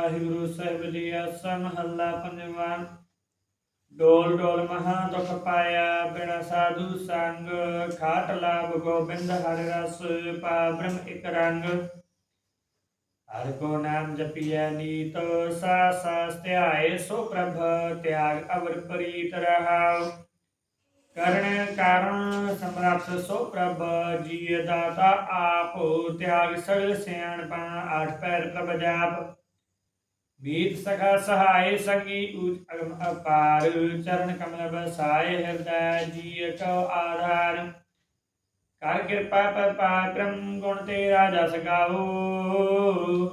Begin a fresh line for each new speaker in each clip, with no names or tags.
ਵਾਹਿਗੁਰੂ ਸਾਹਿਬ ਜੀ ਆਸਾ ਮਹੱਲਾ ਪੰਜਵਾਂ। ਡੋਲ ਡੋਲ ਮਹਾ ਦੁਖ ਪਾਇਆ ਬਿਨਾ ਸਾਧੂ ਸੰਗ। ਖਾਟ ਲਾਭ ਗੋਬਿੰਦ ਹਰਿ ਰਸ, ਪਾ ਬ੍ਰਹਮ ਇਕ ਰੰਗ। ਹਰ ਕੋ ਨਾਮ ਜਪਿਆ ਨੀਤ, ਸਾ ਸਾ ਧਿਆਏ ਸੋ ਪ੍ਰਭ, ਤਿਆਗ ਅਵਰ ਪ੍ਰੀਤ ਰਹਾਉ। ਕਰਨ ਕਾਰਨ ਸਮਰੱਥ ਸੋ ਪ੍ਰਭ ਜੀ ਦਾਤਾ ਆਪ, ਤਿਆਗ ਸਗਲ ਸਿਆਣਪਾ, ਆਠ ਪੈਰ ਪ੍ਰਭ ਜਾਪ। ਮੀਤ ਸਖਾ ਸਹਾਇ ਸੰਗੀ ਊਚ ਅਗਮ ਅਪਾਰ ਚਰਨ ਕਮਲ ਬਸਾਏ ਹਿਰਦੈ ਜੀ ਕਉ ਆਧਾਰ। ਕਰ ਕਿਰਪਾ ਪਰ ਪਾਕਰਮ ਗੁਣ ਤੇਰਾ ਜਸ ਗਾਓ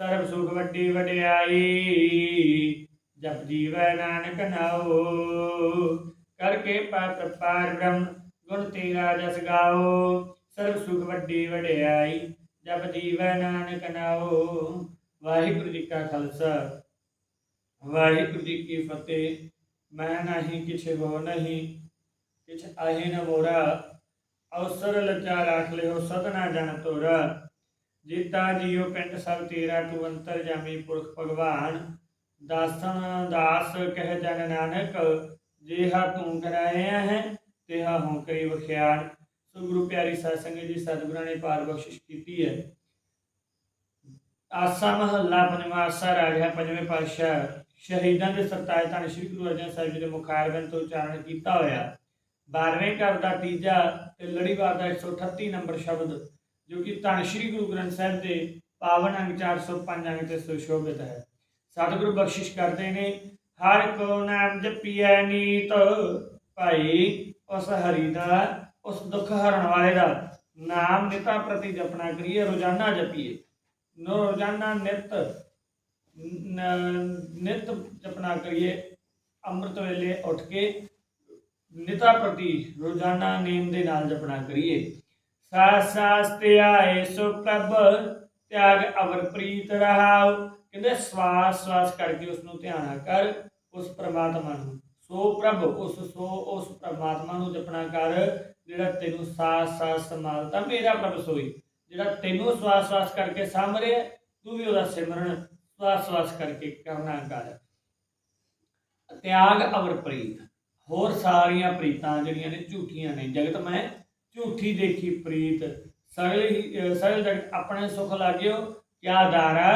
ਸਰਬ ਸੁਖ ਵੱਡੀ ਵਡਿਆਈ, ਜਪ ਜੀਵੈ ਨਾਨਕ ਨਾਓ। ਕਰਕੇ ਪਾਪ ਪਾਰ ਬ੍ਰਹਮ ਗੁਣ ਤੇਰਾ ਜਸ ਗਾਓ ਸਰਬ ਸੁਖ ਵੱਡੀ ਵਡਿਆਈ, ਜਪ ਜੀਵੈ ਨਾਨਕ ਨਾਓ। ਵਾਹਿਗੁਰੂ ਜੀ ਕਾ ਖਾਲਸਾ। ਵਾਹਿਗੁਰੂ ਜੀ ਕੀ ਫਤਿਹ। ਮੈਂ ਨਹੀਂ ਕਿਛ ਹੋ ਨਹੀਂ। ਕਿਛ ਆਹੇ ਨ ਮੋਰਾ। ਅਵਸਰ ਲਚਾ ਰਾਖ ਲਿਓ ਸਦਨਾ ਜਨ ਤੋਰਾ। ਜੀਤਾ ਜੀਓ ਪਿੰਡ ਸਭ ਤੇਰਾ, ਤੂੰ ਅੰਤਰ ਜਾਮੀ ਪੁਰਖ ਭਗਵਾਨ। ਦਾਸਨ ਦਾਸ ਕਹਿ ਜਨ ਨਾਨਕ, ਜਿਹਾ ਤੂੰ ਕਰਾਇਆ ਹੈ, ਤਿਹਾ ਹਉ ਕਰੀ ਵਖਿਆਨ। ਸੋ ਗੁਰੂ ਪਿਆਰੀ ਸਾਧ ਸੰਗਤ ਜੀ, ਸਤਿਗੁਰਾਂ ਨੇ ਪਾਰ ਬਖਸ਼ਿਸ਼ ਕੀਤੀ ਹੈ। ਆਸਾ ਮਹੱਲਾ ਪੰਜਵਾਂ ਆਸਾ ਰਾਜਾ ਪੰਜਵੇਂ ਪਾਤਸ਼ਾਹ ਸ਼ਹੀਦਾਂ ਦੇ ਸਰਤਾਜ ਧੰਨ ਸ੍ਰੀ ਗੁਰੂ ਅਰਜਨ ਸਾਹਿਬ ਜੀ ਦੇ ਮੁਖਾਰਬੰਦ ਤੋਂ ਉਚਾਰਨ ਕੀਤਾ ਹੋਇਆ। 12ਵੇਂ ਘਰ ਦਾ ਤੀਜਾ ਤੇ ਲੜੀਵਾਰ ਦਾ 138 ਨੰਬਰ ਸ਼ਬਦ, ਜੋ ਕਿ ਧੰਨ ਸ੍ਰੀ ਗੁਰੂ ਗ੍ਰੰਥ ਸਾਹਿਬ ਦੇ ਪਾਵਨ ਅੰਗ 405 ਅੰਗ ਤੇ ਸੁਸ਼ੋਭਿਤ ਹੈ। ਸਤਿਗੁਰੂ ਬਖਸ਼ਿਸ਼ ਕਰਦੇ ਨੇ, ਹਰ ਕੋ ਨਾਮ ਜਪੀਐ ਨੀਤ, ਭਾਈ ਉਸ ਹਰੀ ਦਾ, ਉਸ ਦੁੱਖ ਹਰਨ ਵਾਲੇ ਦਾ, ਨਾਮ ਨਿਤਾ ਪ੍ਰਤੀ ਜਪਣਾ ਕਰੀਏ, ਰੋਜ਼ਾਨਾ ਜਪੀਏ। ਰੋਜ਼ਾਨਾ ਨਿਤ, ਨ- ਨਿਤ ਜਪਣਾ ਕਰੀਏ, ਅੰਮ੍ਰਿਤ ਵੇਲੇ ਉੱਠ ਕੇ ਨਿਤਾ ਪ੍ਰਤੀ ਰੋਜ਼ਾਨਾ ਨੇਮ ਦੇ ਨਾਲ ਜਪਣਾ ਕਰੀਏ। ਸਾਸ ਸਾਸ ਤੇ ਸੋ ਪ੍ਰਭ, ਤਿਆਗ ਅਵਰ ਪ੍ਰੀਤ ਰਹਾਉ। ਕਹਿੰਦੇ ਸਵਾਸ ਸਵਾਸ ਕਰਕੇ ਉਸ ਨੂੰ ਧਿਆਨਾ ਕਰ, ਉਸ ਪ੍ਰਮਾਤਮਾ ਨੂੰ। ਸੋ ਪ੍ਰਭ, ਉਸ, ਸੋ ਉਸ ਪ੍ਰਮਾਤਮਾ ਨੂੰ ਜਪਣਾ ਕਰ, ਜਿਹੜਾ ਤੈਨੂੰ ਸਾਸ ਸਾਸ ਸੰਭਾਲਦਾ, ਮੇਰਾ ਪ੍ਰਭ ਸੋਈ। ਜਿਹੜਾ ਤੈਨੂੰ ਸਵਾਸ ਸਵਾਸ ਕਰਕੇ ਸਾਂਭ ਰਿਹਾ ਤੂੰ ਵੀ ਉਹਦਾ ਸਿਮਰਨ ਸਵਾਸ ਸਵਾਸ ਕਰਕੇ ਕਰਨਾ ਕਰ। ਤਿਆਗ ਅਵਰ ਪ੍ਰੀਤ। ਹੋਰ ਸਾਰੀਆਂ ਪ੍ਰੀਤਾਂ ਜਿਹੜੀਆਂ ਨੇ ਝੂਠੀਆਂ ਨੇ। ਜਗਤ ਮੈਂ ਝੂਠੀ ਦੇਖੀ ਪ੍ਰੀਤ। ਸਗਲ ਸਗਲ ਜਗਤ ਆਪਣੇ ਸੁਖ ਲਾਗਿਓ, ਕਿਆ ਦਾਰਾ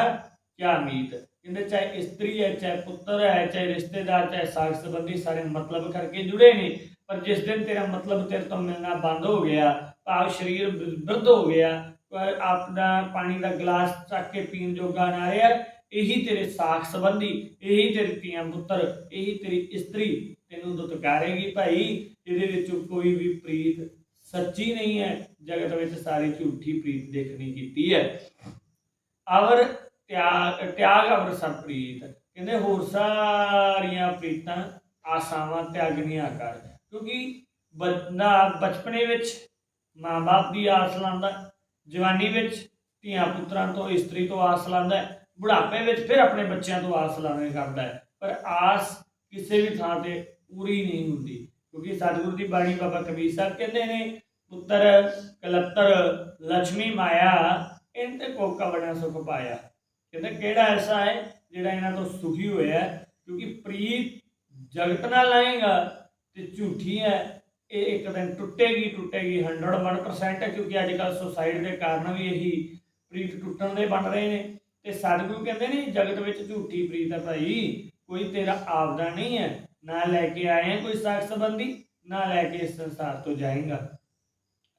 ਕਿਆ ਮੀਤ। ਕਹਿੰਦੇ ਚਾਹੇ ਇਸਤਰੀ ਹੈ, ਚਾਹੇ ਪੁੱਤਰ ਹੈ, ਚਾਹੇ ਰਿਸ਼ਤੇਦਾਰ, ਚਾਹੇ ਸਾਗ ਸੰਬੰਧੀ ਸਾਰੇ ਮਤਲਬ ਕਰਕੇ ਜੁੜੇ ਨੇ। ਪਰ ਜਿਸ ਦਿਨ ਤੇਰਾ ਮਤਲਬ ਤੇਰੇ ਤੋਂ ਮਿਲਣਾ ਬੰਦ ਹੋ ਗਿਆ, ਭਾਵ ਸਰੀਰ ਬਿਰਧ ਹੋ ਗਿਆ ਆਪਣਾ ਪਾਣੀ ਦਾ ਗਲਾਸ ਚੱਕ ਕੇ ਪੀਣ ਜੋਗਾ ਨਾ ਰਿਹਾ। ਇਹੀ ਤੇਰੇ ਸਾਖ ਸੰਬੰਧੀ, ਇਹੀ ਤੇਰੇ ਧੀਆਂ ਪੁੱਤਰ, ਇਹੀ ਤੇਰੀ ਇਸਤਰੀ ਤੈਨੂੰ ਦੁਤਕਾਰੇਗੀ ਭਾਈ ਇਹਦੇ ਵਿੱਚ ਕੋਈ ਵੀ ਪ੍ਰੀਤ ਸੱਚੀ ਨਹੀਂ ਹੈ, ਜਗਤ ਵਿੱਚ ਸਾਰੀ ਝੂਠੀ ਪ੍ਰੀਤ ਦੇਖਣੀ ਕੀਤੀ ਹੈ। ਅਵਰ ਤਿਆਗ ਤਿਆਗ ਅਵਰ ਸਭ ਪ੍ਰੀਤ, ਕਹਿੰਦੇ ਹੋਰ ਸਾਰੀਆਂ ਪ੍ਰੀਤਾਂ ਆਸਾਵਾਂ ਤਿਆਗਣੀਆਂ ਕਰ। ਕਿਉਂਕਿ ਬੰਦਾ ਬਚਪਨੇ ਵਿੱਚ ਮਾਂ-ਬਾਪ ਦੀ ਆਸ ਲਾਂਦਾ ਜਵਾਨੀ ਵਿੱਚ ਧੀਆਂ ਪੁੱਤਰਾਂ ਤੋਂ ਇਸਤਰੀ ਤੋਂ ਆਸ ਲਾਂਦਾ ਹੈ, ਬੁਢਾਪੇ ਵਿੱਚ ਫਿਰ ਆਪਣੇ ਬੱਚਿਆਂ ਤੋਂ ਆਸ ਲਾਣੇ ਕਰਦਾ ਹੈ। ਪਰ ਆਸ ਕਿਸੇ ਵੀ ਥਾਂ ਤੇ ਪੂਰੀ ਨਹੀਂ ਹੁੰਦੀ ਕਿਉਂਕਿ ਸਤਿਗੁਰੂ ਦੀ ਬਾਣੀ ਬਾਬਾ ਕਬੀਰ ਸਾਹਿਬ ਕਹਿੰਦੇ ਨੇ ਪੁੱਤਰ ਕਲੱਤਰ ਲక్ష్ਮੀ ਮਾਇਆ ਇਨ ਤੇ ਕੋ ਕਵਣਾ ਸੁਖ ਪਾਇਆ। ਕਹਿੰਦੇ ਕਿਹੜਾ ਐਸਾ ਹੈ ਜਿਹੜਾ ਇਹਨਾਂ ਤੋਂ ਸੁਖੀ ਹੋਇਆ ਕਿਉਂਕਿ ਪ੍ਰੀਤ ਜਗਤ ਨਾਲ ਲਾਏਗਾ ਤੇ ਝੂਠੀ ਹੈ ਇਹ ਇੱਕ ਦਿਨ ਟੁੱਟੇਗੀ ਟੁੱਟੇਗੀ 101% ਹੈ, ਕਿਉਂਕਿ ਅੱਜ ਕੱਲ ਸੁਸਾਇਡ ਦੇ ਕਾਰਨ ਵੀ ਇਹੀ ਪ੍ਰੀਤ ਟੁੱਟਣ ਦੇ ਬਣ ਰਹੇ ਨੇ। ਤੇ ਸਤਿਗੁਰੂ ਕਹਿੰਦੇ ਨੇ, ਜਗਤ ਵਿੱਚ ਝੂਠੀ ਪ੍ਰੀਤ ਹੈ ਭਾਈ, ਕੋਈ ਤੇਰਾ ਆਪਦਾ ਨਹੀਂ ਹੈ। ਨਾ ਲੈ ਕੇ ਆਏ ਕੋਈ ਸਾਖ ਸੰਬੰਧੀ, ਨਾ ਲੈ ਕੇ ਇਸ ਸੰਸਾਰ ਤੋਂ ਜਾਏਗਾ।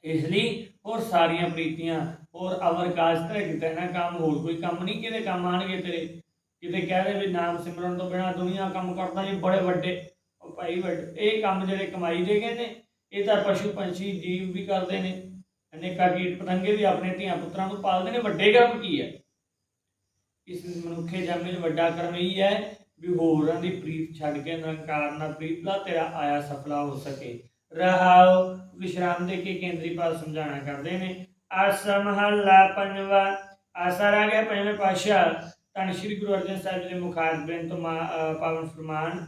ਇਸ ਲਈ ਹੋਰ ਸਾਰੀਆਂ ਪ੍ਰੀਤੀਆਂ, ਹੋਰ ਅਵਰ ਕਾਜ ਤੇ ਕਿਤੇ ਨਾ ਕੰਮ, ਹੋਰ ਕੋਈ ਕੰਮ ਨਹੀਂ, ਕਿਤੇ ਕੰਮ ਆਣਗੇ ਤੇਰੇ। ਕਿਤੇ ਕਹਿ ਰਹੇ ਵੀ ਨਾਮ ਸਿਮਰਨ ਤੋਂ ਬਿਨਾ ਦੁਨੀਆ ਕੰਮ ਕਰਦਾ ਜੀ ਬੜੇ ਵੱਡੇ। ਉਹ ਭਾਈ ਵੱਡੇ, ਇਹ ਕੰਮ ਜਿਹੜੇ ਕਮਾਈ ਦੇ ਗਏ ਨੇ ਇਹ ਤਾਂ ਪਸ਼ੂ ਪੰਛੀ ਜੀਵ ਵੀ ਕਰਦੇ ਨੇ। ਅਨੇਕਾਂ ਕੀਟ ਪਤੰਗੇ ਵੀ ਆਪਣੇ ਧੀਆਂ ਪੁੱਤਰਾਂ ਨੂੰ ਪਾਲਦੇ ਨੇ। ਵੱਡੇ ਕਰਮ ਕੀ ਹੈ? ਇਸ ਮਨੁੱਖੇ ਜਨਮ ਵਿੱਚ ਵੱਡਾ ਕਰਮ ਇਹ ਹੈ ਵੀ ਹੋਰਾਂ ਦੀ ਪ੍ਰੀਤ ਛੱਡ ਕੇ ਨਿਰੰਕਾਰ ਨਾਲ ਪ੍ਰੀਤ ਲਾ ਤੇਰਾ ਆਇਆ ਸਫਲਾ ਹੋ ਸਕੇ। ਰਹਾਉ ਵਿਸ਼ਰਾਮ ਦੇ ਕੇ ਕੇਂਦਰੀ ਪਾਦ ਸਮਝਾਣਾ ਕਰਦੇ ਨੇ। ਆਸਾ ਮਹੱਲਾ ਪੰਜਵਾ, ਆਸਾ ਰਾਗ ਗਿਆ ਪੰਜਵੇਂ ਪਾਤਸ਼ਾਹ। ਧੰਨ ਸ਼੍ਰੀ ਗੁਰੂ ਅਰਜਨ ਸਾਹਿਬ ਜੀ ਦੇ ਮੁਖਾਰ ਤੋਂ ਪਾਵਨ ਫਰਮਾਨ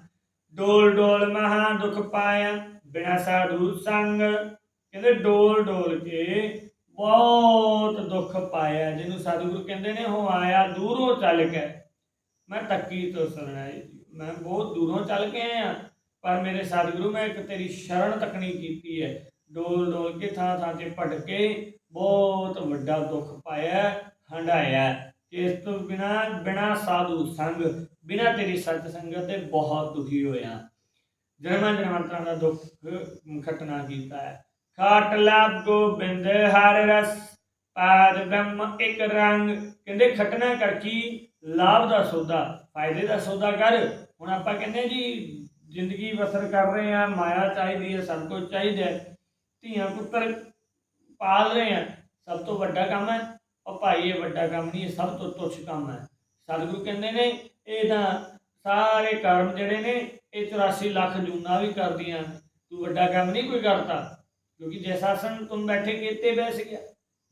ਡੋਲ ਡੋਲ ਮਹਾ ਦੁਖ ਪਾਇਆ ਬਿਨਾ ਸਾਧੂ ਸੰਗ। ਕਹਿੰਦੇ ਡੋਲ ਡੋਲ ਕੇ ਬਹੁਤ ਦੁੱਖ ਪਾਇਆ, ਜਿਹਨੂੰ ਸਤਿਗੁਰੂ ਕਹਿੰਦੇ ਨੇ ਉਹ ਆਇਆ, ਦੂਰੋਂ ਚੱਲ ਕੇ। ਮੈਂ ਤੱਕੀ ਤੋਂ ਸਰਣਾਈ ਮੈਂ ਬਹੁਤ ਦੂਰੋਂ ਚੱਲ ਕੇ ਆਇਆ, ਪਰ ਮੇਰੇ ਸਤਿਗੁਰੂ, ਮੈਂ ਇੱਕ ਤੇਰੀ ਸ਼ਰਨ ਤੱਕਣੀ ਕੀਤੀ ਹੈ। ਡੋਲ ਡੋਲ ਕੇ ਥਾਂ ਥਾਂ ਤੇ ਭਟਕੇ ਬਹੁਤ ਵੱਡਾ ਦੁੱਖ ਪਾਇਆ ਹੰਡਾਇਆ ਇਸ ਤੋਂ ਬਿਨਾ ਬਿਨਾ ਸਾਧੂ ਸੰਗ, ਬਿਨਾ ਤੇਰੀ ਸਤ ਸੰਗਤ ਦੇ ਬਹੁਤ ਦੁਖੀ ਹੋਇਆ। ਜਨਮਾਂ ਜਨਮਾਂਤਰਾਂ ਦਾ ਦੁੱਖ ਖਟਣਾ ਕੀਤਾ ਹੈ। ਖਾਟ ਲਾਭ ਗੋਬਿੰਦ, ਹਰ ਰਸ ਪਾਦ ਬ੍ਰਹਮ ਇੱਕ ਰੰਗ। ਕਹਿੰਦੇ ਖਟਣਾ ਕਰਕੀ ਲਾਭ ਦਾ ਸੌਦਾ, ਫਾਇਦੇ ਦਾ ਸੌਦਾ ਕਰ। ਹੁਣ ਆਪਾਂ ਕਹਿੰਦੇ ਜੀ, ਜ਼ਿੰਦਗੀ ਬਸਰ ਕਰ ਰਹੇ ਆ ਮਾਇਆ ਚਾਹੀਦੀ ਹੈ, ਸਭ ਕੁਝ ਚਾਹੀਦਾ ਧੀਆਂ ਪੁੱਤਰ ਪਾਲ ਰਹੇ ਆ ਸਭ ਤੋਂ ਵੱਡਾ ਕੰਮ ਹੈ। ਉਹ ਭਾਈ, ਇਹ ਵੱਡਾ ਕੰਮ ਨਹੀਂ, ਇਹ ਸਭ ਤੋਂ ਤੁੱਛ ਕੰਮ ਹੈ। ਸਤਿਗੁਰੂ ਕਹਿੰਦੇ ਨੇ, ਇਹ ਤਾਂ ਸਾਰੇ ਕਰਮ ਜਿਹੜੇ ਨੇ ਇਹ 84 ਲੱਖ ਜੂਨਾ ਵੀ ਕਰਦੀਆਂ। ਨੇ। ਤੂੰ ਵੱਡਾ ਕੰਮ ਨਹੀਂ ਕੋਈ ਕਰਤਾ, ਕਿਉਂਕਿ ਜਿਸ ਆਸਣ ਤੁਮ ਬੈਠੇ ਕੀਤੇ ਬੈਸ ਗਿਆ।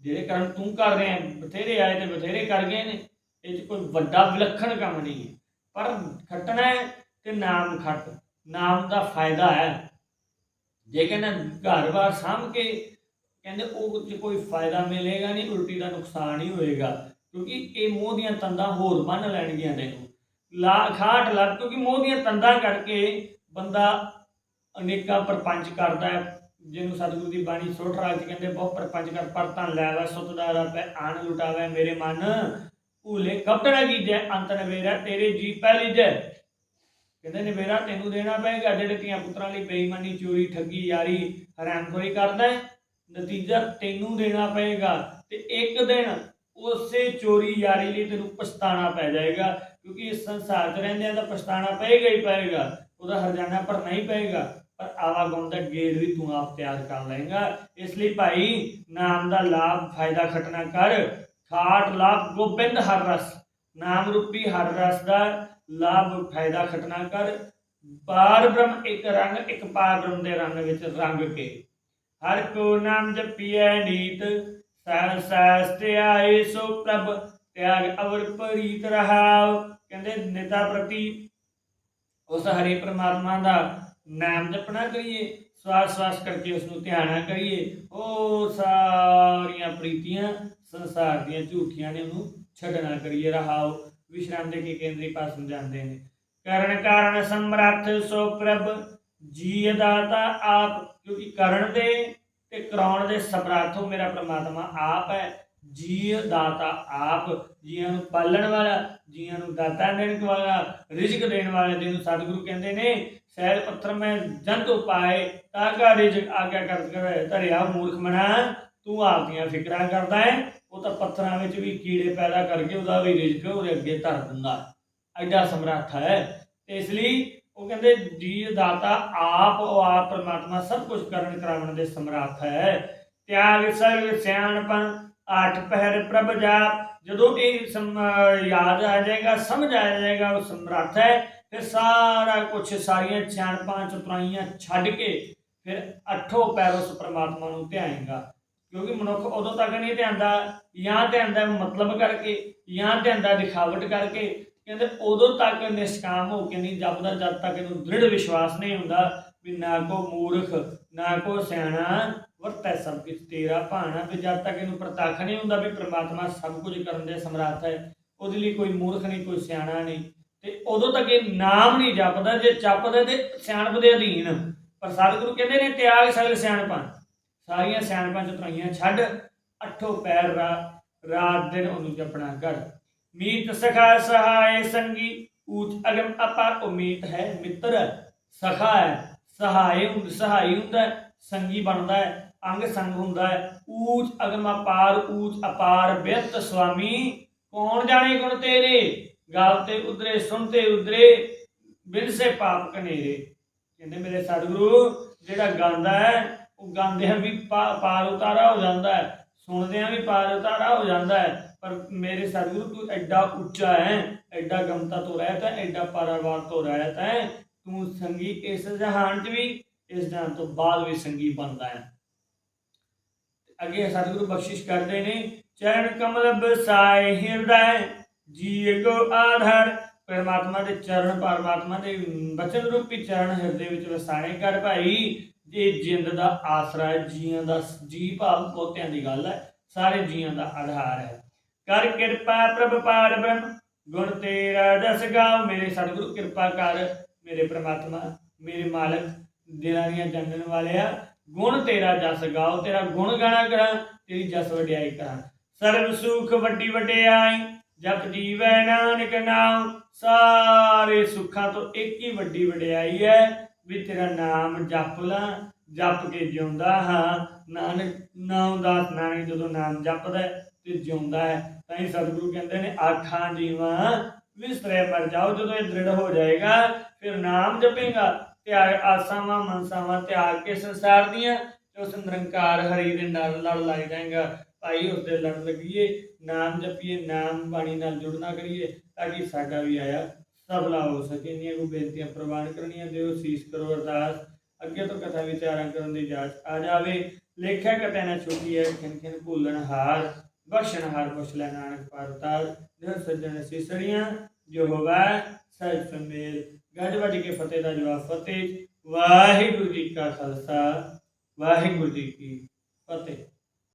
ਜਿਹੜੇ ਕਰਮ ਤੂੰ ਕਰ ਰਿਹਾ, ਬਥੇਰੇ ਆਏ ਤੇ ਬਥੇਰੇ ਕਰ ਗਏ ਨੇ, ਇਹ 'ਚ ਕੋਈ ਵੱਡਾ ਵਿਲੱਖਣ ਕੰਮ ਨਹੀਂ ਹੈ। ਪਰ ਖੱਟਣਾ ਹੈ ਤੇ ਨਾਮ ਖੱਟ, ਨਾਮ ਦਾ ਫਾਇਦਾ ਹੈ। ਜੇ ਕਹਿੰਦਾ ਘਰ-ਬਾਰ ਸਾਂਭ ਕੇ, ਕਹਿੰਦੇ ਉਹ 'ਚ ਕੋਈ ਫਾਇਦਾ ਮਿਲੇਗਾ ਨਹੀਂ, ਉਲਟੀ ਦਾ ਨੁਕਸਾਨ ਹੀ ਹੋਏਗਾ। ਕਿਉਂਕਿ ਇਹ ਮੋਹ ਦੀਆਂ ਤੰਦਾਂ ਹੋਰ ਬੰਨ ਲੈਣਗੀਆਂ ਤੈਨੂੰ ਲਾ ਖਾਟ ਲੱਗ, ਕਿਉਂਕਿ ਮੋਹ ਦੀਆਂ ਤੰਦਾਂ ਕਰਕੇ ਬੰਦਾ ਅਨੇਕਾਂ ਪਰਪੰਚ ਕਰਦਾ ਹੈ। ਜਿਹਨੂੰ ਸਤਿਗੁਰੂ ਦੀ ਬਾਣੀ ਸੋਠ ਰਾਗ ਕਹਿੰਦੇ ਬਹੁਤ ਪਰਪੰਚ ਕਰ ਪਰ ਲੈਵਾ ਸੁਤ ਦਾ ਆਣ ਲੁਟਾਵੇ ਮੇਰੇ ਮਨ। ਭੂਲੇ ਕਪਟਣਾ ਕੀਜੈ ਅੰਤ ਨਵੇਰਾ ਤੇਰੇ ਜੀ ਪਹਿਲੀ ਜੈ ਕਹਿੰਦੇ ਨੇ ਮੇਰਾ ਤੈਨੂੰ ਦੇਣਾ ਪਏਗਾ, ਜਿਹੜੇ ਧੀਆਂ ਪੁੱਤਰਾਂ ਲਈ ਬੇਈਮਾਨੀ, ਚੋਰੀ, ਠੱਗੀ, ਯਾਰੀ ਹਰਾਮਖੋਰੀ ਕਰਦਾ ਹੈ, ਨਤੀਜਾ ਤੈਨੂੰ ਦੇਣਾ ਪਏਗਾ ਤੇ ਇੱਕ ਦਿਨ ਉਸੇ ਚੋਰੀ, ਯਾਰੀ ਲਈ ਤੈਨੂੰ ਪਛਤਾਣਾ ਪੈ ਜਾਏਗਾ। ਕਿਉਂਕਿ ਇਸ ਸੰਸਾਰ 'ਚ ਰਹਿੰਦਿਆਂ ਤਾਂ ਪਛਤਾਣਾ ਪਏਗਾ ਹੀ ਪਏਗਾ, ਉਹਦਾ ਹਰਜਾਨਾ ਭਰਨਾ ਹੀ ਪਏਗਾ, ਪਰ ਆਵਾਗਮ ਦਾ ਗੇੜ ਵੀ ਤੂੰ ਆਪ ਤਿਆਰ ਕਰ ਲਏਗਾ। ਇਸ ਲਈ ਭਾਈ, ਨਾਮ ਦਾ ਲਾਭ ਫਾਇਦਾ ਖਟਣਾ ਕਰ। ਖਾਟ ਲਾਭ ਗੋਬਿੰਦ ਹਰ ਰਸ, ਨਾਮ ਰੂਪੀ ਹਰ ਰਸ ਦਾ ਲਾਭ ਫਾਇਦਾ ਖਟਣਾ ਕਰ। ਪਾਰ ਬ੍ਰਹਮ ਇੱਕ ਰੰਗ, ਇੱਕ ਪਾਰ ਬ੍ਰਹਮ ਦੇ ਰੰਗ ਵਿੱਚ ਰੰਗ ਕੇ। ਹਰ ਕੋ ਨਾਮ ਜਪੀਐ ਨੀਤ ਸਹਿ ਸਹਿਸ ਆਏ ਸੋ ਪ੍ਰਭ। ਤਿਆਗ ਅਵਰ ਪਰੀਤ ਰਹਾਉ। ਕਹਿੰਦੇ ਨਿਤਾ ਪ੍ਰਤੀ ਉਸ ਹਰੀ ਪ੍ਰਮਾਤਮਾ ਦਾ ਨਾਮ ਜਪਣਾ ਕਰੀਏ, ਸਵਾਸ ਸਵਾਸ ਕਰਕੇ ਉਸ ਨੂੰ ਧਿਆਨਾ ਕਰੀਏ। ਉਹ ਸਾਰੀਆਂ ਪ੍ਰੀਤੀਆਂ ਸੰਸਾਰ ਦੀਆਂ ਝੂਠੀਆਂ ਨੇ ਉਹਨੂੰ ਛੱਡਣਾ ਕਰੀਏ, ਰਹਾਉ। ਵਿਸ਼ਰਾਮ ਦੇ ਕੇ ਕੇਂਦਰੀ ਪਾਸ ਜਾਂਦੇ ਨੇ। ਕਰਨ ਕਾਰਨ ਸਮਰੱਥ ਸੋ ਪ੍ਰਭ ਜੀ ਦਾਤਾ ਆਪ। ਕਿਉਂਕਿ ਕਰਨ ਦੇ ਤੇ ਕਰਾਉਣ ਦੇ ਸਮਰੱਥ ਮੇਰਾ ਪ੍ਰਮਾਤਮਾ ਆਪ ਹੈ। ਜੀ ਦਾਤਾ ਆਪ, ਜੀਆਂ ਨੂੰ ਪਾਲਣ ਵਾਲਾ, ਜੀਆਂ ਨੂੰ ਦਾਤਾ ਦੇਣ ਵਾਲਾ, ਰਿਜ਼ਕ ਦੇਣ ਵਾਲੇ ਜਿਹਨੂੰ ਸਤਿਗੁਰੂ ਕਹਿੰਦੇ ਨੇ ਸਹਿਲ ਪੱਥਰ ਮੈਂ ਜੰਤ ਉਪਾਏ ਤਾਗਾ ਰਿਜ਼ਕ ਆਗਿਆ ਕਰ ਕਰੇ ਧਰਿਆ ਮੂਰਖ ਮਨਾ, ਤੂੰ ਆਪਦੀਆਂ ਫਿਕਰਾਂ ਕਰਦਾ ਹੈ, ਉਹ ਤਾਂ ਪੱਥਰਾਂ ਵਿੱਚ ਵੀ ਕੀੜੇ ਪੈਦਾ ਕਰਕੇ ਉਹਦਾ ਵੀ ਰਿਜ਼ਕ ਉਹਦੇ ਅੱਗੇ ਧਰ ਦਿੰਦਾ। ਐਡਾ ਸਮਰੱਥ ਹੈ। ਤੇ ਇਸ ਲਈ ਉਹ ਕਹਿੰਦੇ ਜੀ ਦਾਤਾ ਆਪ, ਉਹ ਆਪ ਪਰਮਾਤਮਾ ਸਭ ਕੁਝ ਕਰਨ ਕਰਾਉਣ ਦੇ ਸਮਰੱਥ ਹੈ। ਤਿਆਗ, ਸਰਗ ਸਿਆਣਪਨ ਆਠ ਪਹਿਰ ਪ੍ਰਭ ਜਾਪ। ਜਦੋਂ ਇਹ ਯਾਦ ਆ ਜਾਏਗਾ, ਸਮਝ ਆ ਜਾਏਗਾ, ਉਹ ਸਮਰੱਥ ਹੈ। ਫਿਰ ਸਾਰਾ ਕੁਝ ਸਾਰੀਆਂ ਸਿਆਣਪਾਂ ਚਤੁਰਾਈਆਂ ਛੱਡ ਕੇ ਫਿਰ ਅੱਠੋਂ ਪੈਰ ਉਸ ਪ੍ਰਮਾਤਮਾ ਨੂੰ ਧਿਆਏਗਾ। ਕਿਉਂਕਿ ਮਨੁੱਖ ਉਦੋਂ ਤੱਕ ਨਹੀਂ ਧਿਆਉਂਦਾ ਜਾਂ ਧਿਆਉਂਦਾ ਮਤਲਬ ਕਰਕੇ, ਜਾਂ ਧਿਆਉਂਦਾ ਦਿਖਾਵਟ ਕਰਕੇ। ਕਹਿੰਦੇ ਉਦੋਂ ਤੱਕ ਨਿਸ਼ਕਾਮ ਹੋ ਕੇ ਨਹੀਂ ਜਪਦਾ, ਜਦ ਤੱਕ ਇਹਨੂੰ ਦ੍ਰਿੜ ਵਿਸ਼ਵਾਸ ਨਹੀਂ ਹੁੰਦਾ ਵੀ ਨਾ ਕੋ ਮੂਰਖ, ਨਾ ਕੋ ਸਿਆਣਾ ਵਰਤੈ ਸਭ ਕੁਝ ਤੇਰਾ ਭਾਣਾ ਵੀ ਜਦ ਤੱਕ ਇਹਨੂੰ ਪ੍ਰਤੱਖ ਨਹੀਂ ਹੁੰਦਾ ਵੀ ਪ੍ਰਮਾਤਮਾ ਸਭ ਕੁਝ ਕਰਨ ਦੇ ਸਮਰੱਥ ਹੈ, ਉਹਦੇ ਲਈ ਕੋਈ ਮੂਰਖ ਨਹੀਂ, ਕੋਈ ਸਿਆਣਾ ਨਹੀਂ, ਤੇ ਉਦੋਂ ਤੱਕ ਇਹ ਨਾਮ ਨਹੀਂ ਜਪਦਾ, ਜੇ ਜਪਦਾ ਤੇ ਸਿਆਣਪ ਦੇ ਅਧੀਨ। ਪਰ ਸਤਿਗੁਰੂ ਕਹਿੰਦੇ ਨੇ, ਤਿਆਗ ਸਗਲ ਸਿਆਣਪਾਂ। ਸਾਰੀਆਂ ਸਿਆਣਪਾਂ ਚਤਰਾਈਆਂ ਛੱਡ, ਅੱਠੋ ਪੈਰ ਰਾਤ ਦਿਨ ਉਹਨੂੰ ਜਪਣਾ ਕਰ। ਮੀਤ ਸਖਾ ਸਹਾਏ ਸੰਗੀ, ਊਚ ਅਗਮ ਅਪਾਰ ਉਮੀਤ ਹੈ ਮਿੱਤਰ। ਸਖਾ ਹੈ, ਸਹਾਏ ਹੁੰਦ ਸਹਾਈ ਹੁੰਦਾ ਸੰਗੀ ਬਣਦਾ ਹੈ। ਅੰਗ ਸੰਗ ਹੁੰਦਾ ਹੈ। ਊਚ ਅਗਮ ਅਪਾਰ, ਊਚ ਅਪਾਰ ਬਿਰਤ ਸੁਆਮੀ, ਕੌਣ ਜਾਣੇ ਗੁਣ ਤੇਰੇ? ਗਾਲ ਤੇ ਉਦਰੇ ਸੁਣਤੇ ਉਦਰੇ ਬਿਨ ਪਾਪ ਕਨੇਰੇ। ਕਹਿੰਦੇ ਮੇਰੇ ਸਤਿਗੁਰੂ, ਜਿਹੜਾ ਗਾਉਂਦਾ ਹੈ, ਉਹ ਗਾਉਂਦਿਆਂ ਵੀ ਪਾਰ ਉਤਾਰਾ ਹੋ ਜਾਂਦਾ ਹੈ। ਸੁਣਦਿਆਂ ਵੀ ਪਾਰ ਉਤਾਰਾ ਹੋ ਜਾਂਦਾ ਹੈ। ਪਰ ਮੇਰੇ ਸਤਿਗੁਰੂ, ਤੂੰ ਐਡਾ ਉੱਚਾ ਹੈ, ਐਡਾ ਗਮਤਾ ਤੋਂ ਰਹਿਤ ਹੈ, ਐਡਾ ਪਾਰਾਵਾਰ ਤੋਂ ਰਹਿਤ ਹੈ। ਤੂੰ ਸੰਗੀ ਇਸ ਜਹਾਨ 'ਚ ਵੀ, ਇਸ ਜਹਾਨ ਤੋਂ ਬਾਅਦ ਵੀ ਸੰਗੀ ਬਣਦਾ ਹੈ। ਅੱਗੇ ਸਤਿਗੁਰੂ ਬਖਸ਼ਿਸ਼ ਕਰਦੇ ਨੇ ਚਰਨ ਕਮਲ ਬਸਾਏ ਹਿਰਦੈ ਜੀ ਆਧਾਰ। ਪਰਮਾਤਮਾ ਦੇ ਚਰਨ ਪਰਮਾਤਮਾ ਦੇ ਬਚਨ ਰੂਪੀ ਚਰਨ ਹਿਰਦੇ ਵਿੱਚ ਵਸਾਣੇ ਕਰ ਭਾਈ। ਇਹ ਜਿੰਦ ਦਾ ਆਸਰਾ ਜੀਆਂ ਦਾ ਜੀ ਭਾਵ ਪੋਤਿਆਂ ਦੀ ਗੱਲ ਹੈ, ਸਾਰੇ ਜੀਆਂ ਦਾ ਆਧਾਰ ਹੈ। ਕਰ ਕਿਰਪਾ ਪ੍ਰਭ ਪਾਰ ਬ੍ਰਹਮ, ਗੁਣ ਤੇਰਾ ਜਸ ਗਾਓ। ਮੇਰੇ ਸਤਿਗੁਰੂ ਕਿਰਪਾ ਕਰ ਮੇਰੇ ਪ੍ਰਮਾਤਮਾ, ਮੇਰੇ ਮਾਲਕ, ਦਿਲਾਂ ਦੀਆਂ ਜਾਣਨ ਵਾਲਿਆ। ਗੁਣ ਤੇਰਾ ਜਸ ਗਾਓ, ਤੇਰਾ ਗੁਣ ਗਾਣਾ ਕਰਾਂ, ਤੇਰੀ ਜਸ ਵਡਿਆਈ ਕਰਾਂ। ਸਰਬ ਸੁਖ ਵੱਡੀ ਵਡਿਆਈ, ਜਪ ਜੀਵੈ ਨਾਨਕ ਨਾਮ, ਸਾਰੇ ਸੁੱਖਾਂ ਤੋਂ ਇੱਕ ਹੀ ਵੱਡੀ ਵਡਿਆਈ ਹੈ ਵੀ ਤੇਰਾ ਨਾਮ ਜਪ ਲਾਂ, ਜਪ ਕੇ ਜਿਉਂਦਾ ਹਾਂ। ਨਾਨਕ, ਨਾਮ ਦਾਸ ਨਾਨਕ ਜਦੋਂ ਨਾਮ ਜਪਦਾ ਤੇ ਜਿਉਂਦਾ ਹੈ ਤਾਂ ਹੀ ਸਤਿਗੁਰੂ ਕਹਿੰਦੇ ਨੇ, ਆਖਾਂ ਜੀਵਾਂ ਵਿਸਰੇ ਮਰ ਜਾਓ, ਜਦੋਂ ਇਹ ਦ੍ਰਿੜ ਹੋ ਜਾਏਗਾ, ਫਿਰ ਨਾਮ ਜਪੇਗਾ। ਤਿਆਗ ਆਸਾਵਾਂ, ਮਨਸਾਵਾਂ ਤਿਆਗ ਕੇ ਸੰਸਾਰ ਦੀਆਂ, ਤੇ ਉਸ ਨਿਰੰਕਾਰ ਹਰੀ ਦੇ ਨਾਲ ਲੜ ਲੱਗ ਜਾਏਗਾ। ਭਾਈ ਉਸ ਦੇ ਲੜ ਲੱਗੀਏ, ਨਾਮ ਜਪੀਏ, ਨਾਮ ਬਾਣੀ ਨਾਲ ਜੁੜਨਾ ਕਰੀਏ, ਤਾਂ ਕਿ ਸਾਡਾ ਵੀ ਆਇਆ ਸਫਲਾ ਹੋ ਸਕੇ। ਇੰਨੀਆਂ ਕੋ ਬੇਨਤੀਆਂ ਪ੍ਰਵਾਨ ਕਰਨੀਆਂ ਦਿਓ, ਸੀਸ ਕਰੋ ਅਰਦਾਸ। ਅੱਗੇ ਤੋਂ ਕਥਾ ਵਿਚਾਰਾਂ ਕਰਨ ਦੀ ਜਾਚ ਆ ਜਾਵੇ। ਲੇਖਿਆ ਕਤੈ ਨਾ ਛੁੱਟੀ ਹੈ ਖਿਨ ਖਿਨ ਭੁੱਲਣ ਹਾਰ, ਬਖਸ਼ਣ ਹਾਰ ਪੁੱਛ ਲੈ ਨਾਨਕ ਪਰਤਾਲ ਨਿਰ ਸੱਜਣ ਸਿਸੜੀਆਂ ਜੋ ਹੋਵੇ ਸਹਿਜ ਸੁਮੇਲ। ਗੱਜ ਵੱਜ ਕੇ ਫਤਿਹ ਦਾ ਜਵਾਬ, ਫਤਿਹ ਵਾਹਿਗੁਰੂ ਜੀ ਕਾ ਖਾਲਸਾ, ਵਾਹਿਗੁਰੂ ਜੀ ਕੀ ਫਤਿਹ।